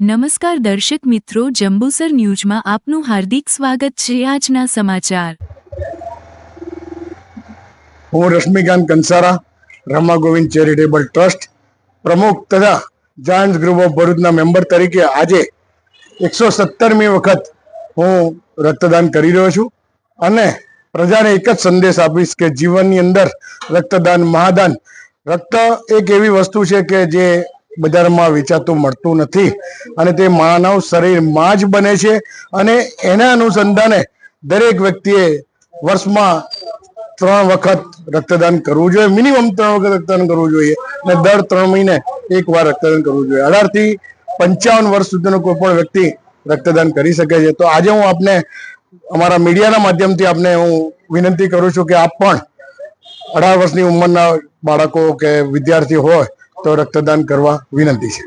નમસ્કાર દર્શક મિત્રો, જંબુસર ન્યૂઝમાં આપનું હાર્દિક સ્વાગત છે આજના સમાચાર. હું રશ્મિકાંત કંસારા, રમા ગોવિંદ ચેરિટેબલ ટ્રસ્ટ પ્રમુખ તથા જાયન્ટ્સ ગ્રુપ ઓફ ભરૂચના મેમ્બર તરીકે આજે એકસો સત્તરમી વખત હું રક્તદાન કરી રહ્યો છું અને પ્રજાને એક જ સંદેશ આપીશ કે જીવનની અંદર રક્તદાન, મહાદાન, રક્ત એક એવી વસ્તુ છે કે જે બજારમાં વેચાતું મળતું નથી અને તે માનવ શરીરમાં જ બને છે અને એના અનુસંધાને દરેક વ્યક્તિએ વર્ષમાં ત્રણ વખત રક્તદાન કરવું જોઈએ. મિનિમમ ત્રણ વખત રક્તદાન કરવું જોઈએ અને દર ત્રણ મહિને એક વાર રક્તદાન કરવું જોઈએ. અઢારથી પંચાવન વર્ષ સુધીનો કોઈ પણ વ્યક્તિ રક્તદાન કરી શકે છે. તો આજે હું આપને અમારા મીડિયાના માધ્યમથી આપને હું વિનંતી કરું છું કે આપ પણ અઢાર વર્ષની ઉંમરના બાળકો કે વિદ્યાર્થી હોય તો રક્તદાન કરવા વિનંતી છે.